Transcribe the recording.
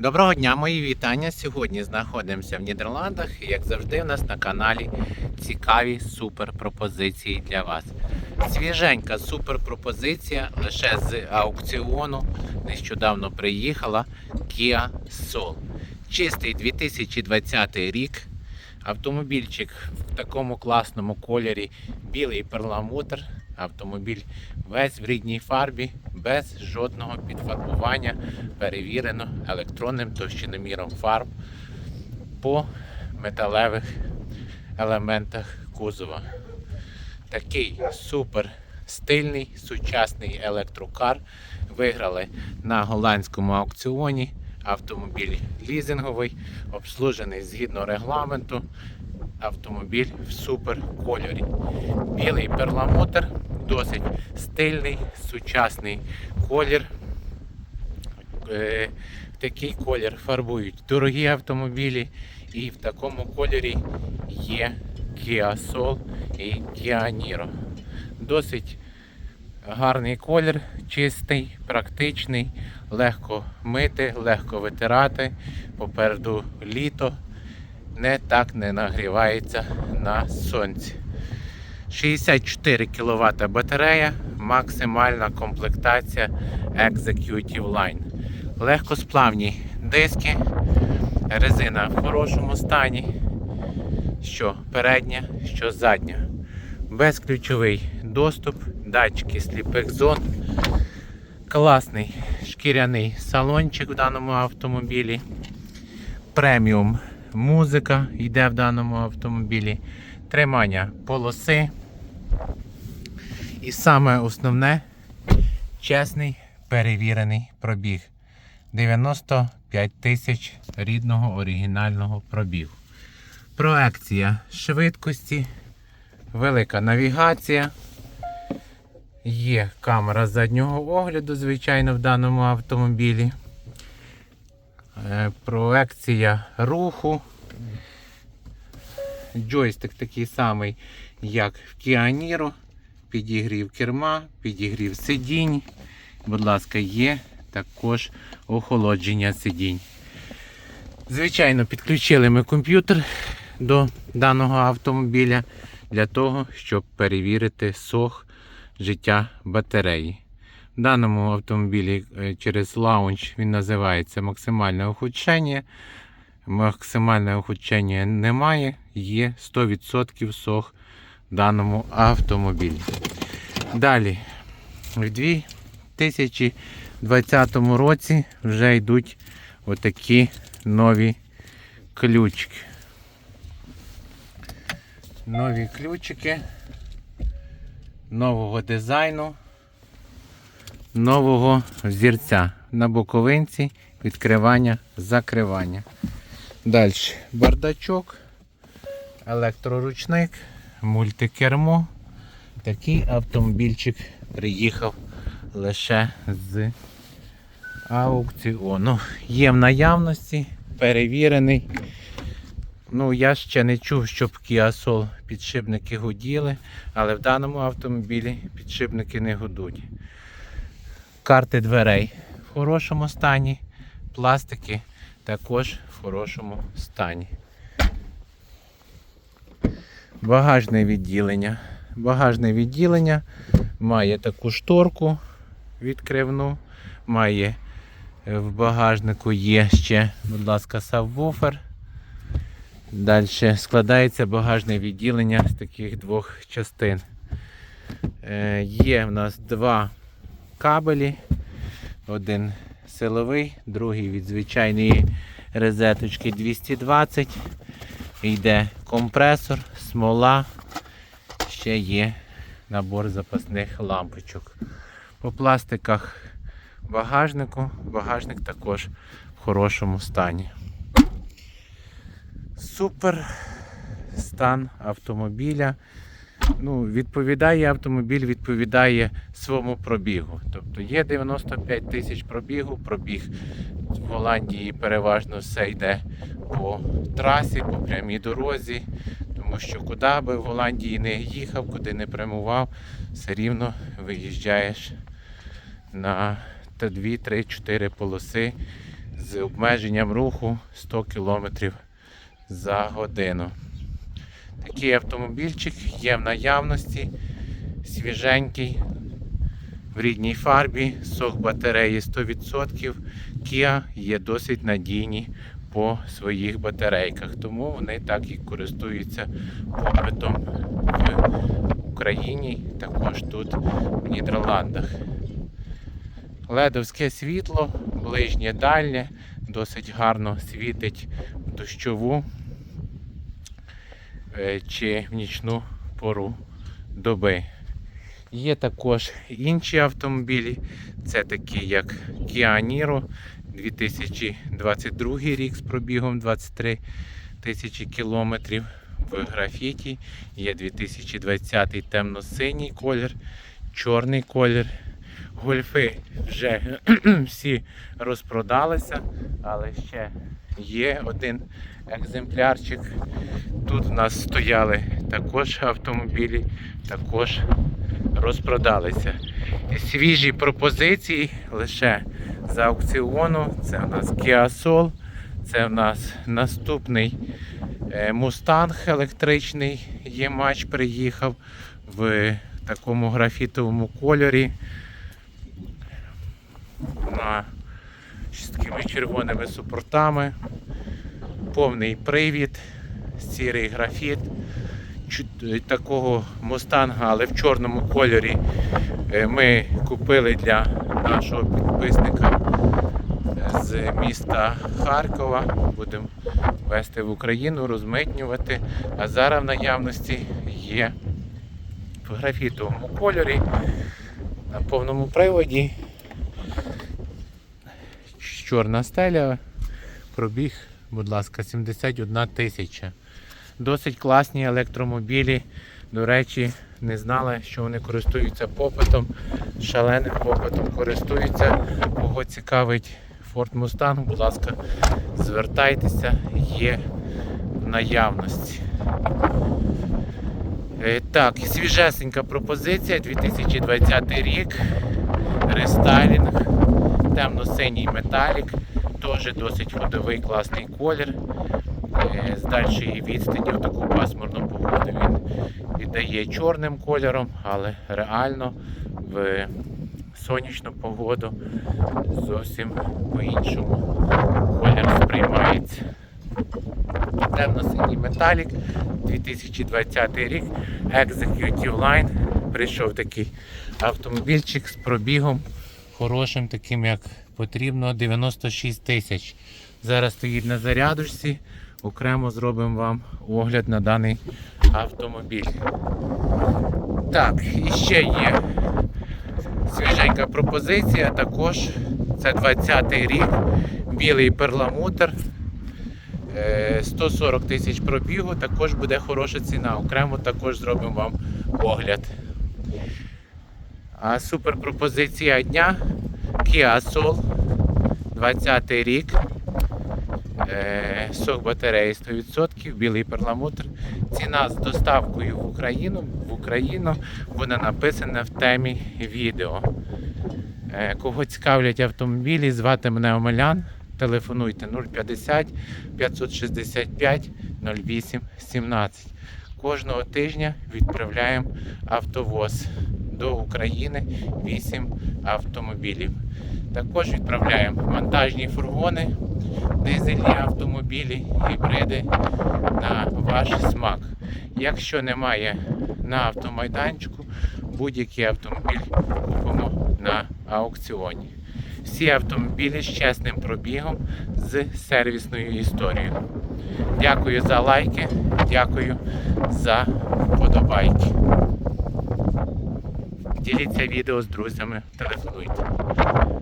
Доброго дня, мої вітання. Сьогодні знаходимося в Нідерландах і, як завжди, у нас на каналі цікаві супер пропозиції для вас. Свіженька супер пропозиція лише з аукціону. Нещодавно приїхала Kia Soul. Чистий 2020 рік. Автомобільчик в такому класному кольорі білий перламутр. Автомобіль весь в рідній фарбі, без жодного підфарбування, перевірено електронним товщиноміром фарб по металевих елементах кузова. Такий супер стильний сучасний електрокар виграли на голландському аукціоні. Автомобіль лізинговий, обслужений згідно регламенту. Автомобіль в супер кольорі. Білий перламутр, досить стильний, сучасний колір. Е, такий колір фарбують дорогі автомобілі, і в такому кольорі є Kia Soul і Kia Niro. Досить гарний колір, чистий, практичний, легко мити, легко витирати. Попереду літо не так не нагрівається на сонці. 64 кВт батарея, максимальна комплектація Executive Line. Легкосплавні диски, резина в хорошому стані, що передня, що задня. Безключовий доступ, датчики сліпих зон. Класний шкіряний салончик в даному автомобілі. Преміум музика йде в даному автомобілі. Тримання полоси. І саме основне чесний перевірений пробіг. 95 тисяч рідного оригінального пробігу. Проекція швидкості, велика навігація. Є камера заднього огляду, звичайно, в даному автомобілі. Е, Проекція руху. Джойстик такий самий, як в Niro. Підігрів керма, підігрів сидінь. Будь ласка, є також охолодження сидінь. Звичайно, підключили ми комп'ютер до даного автомобіля для того, щоб перевірити сох життя батареї. Даному автомобілі е, через лаунч він називається максимальне охудшення. Максимальне охудшення немає, є 100% сох даному автомобілі. Далі, в 2020 році вже йдуть отакі нові ключики. Нові ключики нового дизайну, нового зірця на боковинці, відкривання, закривання. Далі бардачок, електроручник, мультикермо. Такий автомобільчик приїхав лише з аукціону. Є в наявності, перевірений. Ну, я ще не чув, щоб Soul підшипники гуділи, але в даному автомобілі підшипники не гудуть. Карти дверей в хорошому стані, пластики також в хорошому стані. Багажне відділення. Багажне відділення має таку шторку відкривну, має е, в багажнику є ще, будь ласка, сабвуфер. Далі складається багажне відділення з таких двох частин. Е, Є в нас два кабелі. Один силовий, другий від звичайної розеточки 220. Йде компресор, смола, ще є набор запасних лампочок. По пластиках багажнику, багажник також в хорошому стані. Супер стан автомобіля. Ну, Відповідає автомобіль, відповідає своєму пробігу. Тобто є 95 тисяч пробігу, пробіг в Голландії переважно все йде по трасі, по прямій дорозі. Тому що куди би в Голландії не їхав, куди не прямував, все рівно виїжджаєш на 2, 3, 4 полоси з обмеженням руху 100 км за годину. Такий автомобільчик є в наявності, свіженький, в рідній фарбі, сок батареї 100%. Kia є досить надійні по своїх батарейках, тому вони так і користуються попитом в Україні, також тут в Нідерландах. Ледовське світло, ближнє дальнє, досить гарно світить в дощову чи в нічну пору доби. Є також інші автомобілі, це такі як Kia Niro 2022 рік з пробігом 23 тисячі кілометрів. В графіті є 2020 темно-синій колір, чорний колір. Гольфи вже всі розпродалися, але ще є один екземплярчик. Тут у нас стояли також автомобілі, також розпродалися. Свіжі пропозиції лише з аукціону. Це у нас Kia Soul, це у нас наступний е, Mustang електричний. Є матч приїхав в такому графітовому кольорі. На з такими червоними супортами. Повний привід, сірий графіт. Такого мустанга, але в чорному кольорі е, ми купили для нашого підписника е, з міста Харкова. Будемо везти в Україну, розмитнювати. А зараз в наявності є в графітовому кольорі на повному приводі. Чорна стеля, пробіг, будь ласка, 71 тисяча. Досить класні електромобілі. До речі, не знали, що вони користуються попитом. Шаленим попитом користуються. Кого цікавить Ford Mustang, будь ласка, звертайтеся, є в наявності. Е, Так, свіжесенька пропозиція 2020 рік. Рестайлінг, темно-синій металік, теж досить ходовий класний колір. Е, З дальшої відстані в таку пасмурну погоду він віддає чорним кольором, але реально в сонячну погоду зовсім по-іншому колір сприймається. Темно-синій металік, 2020 рік, Executive Line. Прийшов такий автомобільчик з пробігом хорошим, таким як потрібно, 96 тисяч. Зараз стоїть на зарядочці. Окремо зробимо вам огляд на даний автомобіль. Так, і ще є свіженька пропозиція. Також це 20-й рік, білий перламутр. Е, 140 тисяч пробігу, також буде хороша ціна. Окремо також зробимо вам огляд. А супер пропозиція дня Kia Soul 20 рік. Е, Сок батареї 100%, білий перламутр. Ціна з доставкою в Україну в Україну буде написана в темі відео. Е, Кого цікавлять автомобілі, звати мене Омелян. Телефонуйте 050 565 08 17. Кожного тижня відправляємо автовоз до України 8 автомобілів. Також відправляємо монтажні фургони, дизельні автомобілі, гібриди на ваш смак. Якщо немає на автомайданчику, будь-який автомобіль купимо на аукціоні. Всі автомобілі з чесним пробігом з сервісною історією. Дякую за лайки, дякую за вподобайки. Діліться відео з друзями, телефонуйте.